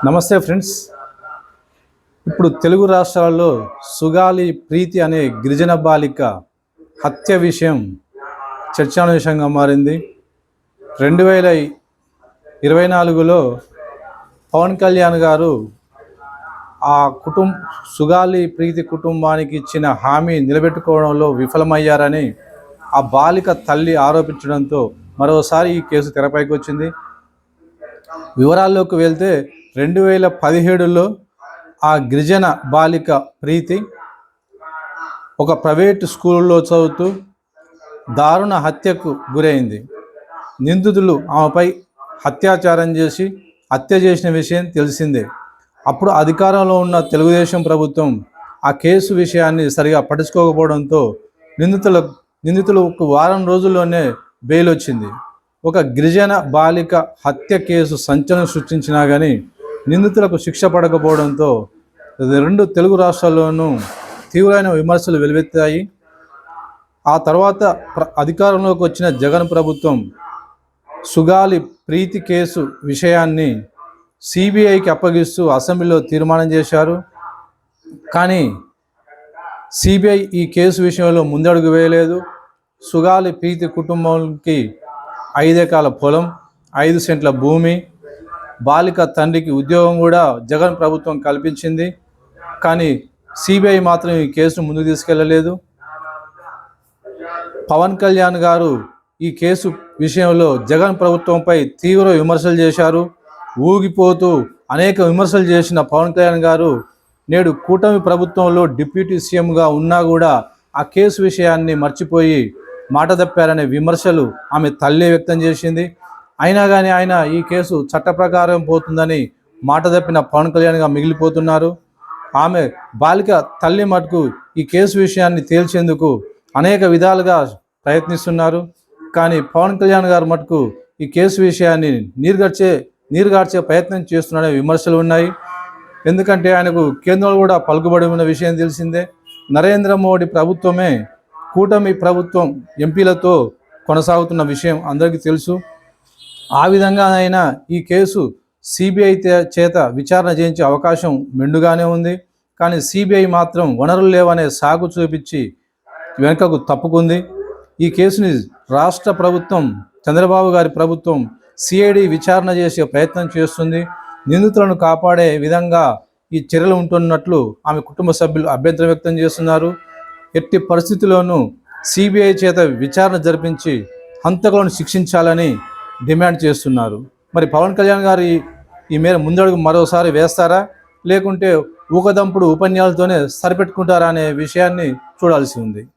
నమస్తే ఫ్రెండ్స్. ఇప్పుడు తెలుగు రాష్ట్రాల్లో సుగాలి ప్రీతి అనే గిరిజన బాలిక హత్య విషయం చర్చానుషంగా మారింది. రెండు వేల ఇరవై నాలుగులో పవన్ కళ్యాణ్ గారు ఆ కుటుంబ సుగాలి ప్రీతి కుటుంబానికి ఇచ్చిన హామీ నిలబెట్టుకోవడంలో విఫలమయ్యారని ఆ బాలిక తల్లి ఆరోపించడంతో మరోసారి ఈ కేసు తెరపైకి వచ్చింది. వివరాల్లోకి వెళ్తే రెండు వేల పదిహేడులో ఆ గిరిజన బాలిక ప్రీతి ఒక ప్రైవేటు స్కూల్లో చదువుతూ దారుణ హత్యకు గురైంది. నిందితులు ఆమెపై అత్యాచారం చేసి హత్య చేసిన విషయం తెలిసిందే. అప్పుడు అధికారంలో ఉన్న తెలుగుదేశం ప్రభుత్వం ఆ కేసు విషయాన్ని సరిగా పట్టించుకోకపోవడంతో నిందితుల నిందితులకు వారం రోజుల్లోనే బెయిల్ వచ్చింది ఒక గిరిజన బాలిక హత్య కేసు సంచలనం సృష్టించినా కానీ నిందితులకు శిక్ష పడకపోవడంతో రెండు తెలుగు రాష్ట్రాల్లోనూ తీవ్రమైన విమర్శలు వెలువెత్తాయి. ఆ తర్వాత అధికారంలోకి వచ్చిన జగన్ ప్రభుత్వం సుగాలి ప్రీతి కేసు విషయాన్ని సిబిఐకి అప్పగిస్తూ అసెంబ్లీలో తీర్మానం చేశారు. కానీ సిబిఐ ఈ కేసు విషయంలో ముందడుగు వేయలేదు. సుగాలి ప్రీతి కుటుంబంకి ఐదెకరాల పొలం ఐదు సెంట్ల భూమి బాలిక తండ్రికి ఉద్యోగం కూడా జగన్ ప్రభుత్వం కల్పించింది. కానీ సిబిఐ మాత్రం ఈ కేసును ముందుకు తీసుకెళ్ళలేదు. పవన్ కళ్యాణ్ గారు ఈ కేసు విషయంలో జగన్ ప్రభుత్వంపై తీవ్ర విమర్శలు చేశారు. ఊగిపోతూ అనేక విమర్శలు చేసిన పవన్ కళ్యాణ్ గారు నేడు కూటమి ప్రభుత్వంలో డిప్యూటీ సీఎంగా ఉన్నా కూడా ఆ కేసు విషయాన్ని మర్చిపోయి మాట తప్పారనే విమర్శలు ఆమె తల్లి వ్యక్తం చేసింది. అయినా కానీ ఆయన ఈ కేసు చట్ట ప్రకారం పోతుందని మాట తప్పిన పవన్ కళ్యాణ్గా మిగిలిపోతున్నారు. ఆమె బాలిక తల్లి మటుకు ఈ కేసు విషయాన్ని తేల్చేందుకు అనేక విధాలుగా ప్రయత్నిస్తున్నారు. కానీ పవన్ కళ్యాణ్ గారు మటుకు ఈ కేసు విషయాన్ని నీరుగర్చే నీరుగార్చే ప్రయత్నం చేస్తున్నాడనే విమర్శలు ఉన్నాయి. ఎందుకంటే ఆయనకు కేంద్రంలో కూడా పలుకుబడి ఉన్న విషయం తెలిసిందే. నరేంద్ర మోడీ ప్రభుత్వమే కూటమి ప్రభుత్వం ఎంపీలతో కొనసాగుతున్న విషయం అందరికీ తెలుసు. ఆ విధంగా అయినా ఈ కేసు సిబిఐ చేత విచారణ చేయించే అవకాశం మెండుగానే ఉంది. కానీ సిబిఐ మాత్రం వనరులు లేవనే సాగు చూపించి వెనుకకు తప్పుకుంది. ఈ కేసుని రాష్ట్ర ప్రభుత్వం చంద్రబాబు గారి ప్రభుత్వం సిఐడి విచారణ చేసే ప్రయత్నం చేస్తుంది. నిందితులను కాపాడే విధంగా ఈ చర్యలు ఉంటున్నట్లు ఆమె కుటుంబ సభ్యులు అభ్యంతరం వ్యక్తం చేస్తున్నారు. ఎట్టి పరిస్థితుల్లోనూ సిబిఐ చేత విచారణ జరిపించి హంతకులను శిక్షించాలని డిమాండ్ చేస్తున్నారు. మరి పవన్ కళ్యాణ్ గారు ఈ- మేర ముందడుగు మరోసారి వేస్తారా? లేకుంటే ఊకదంపుడు ఉపన్యాసాలతోనే సరిపెట్టుకుంటారా అనే విషయాన్ని చూడాల్సి ఉంది.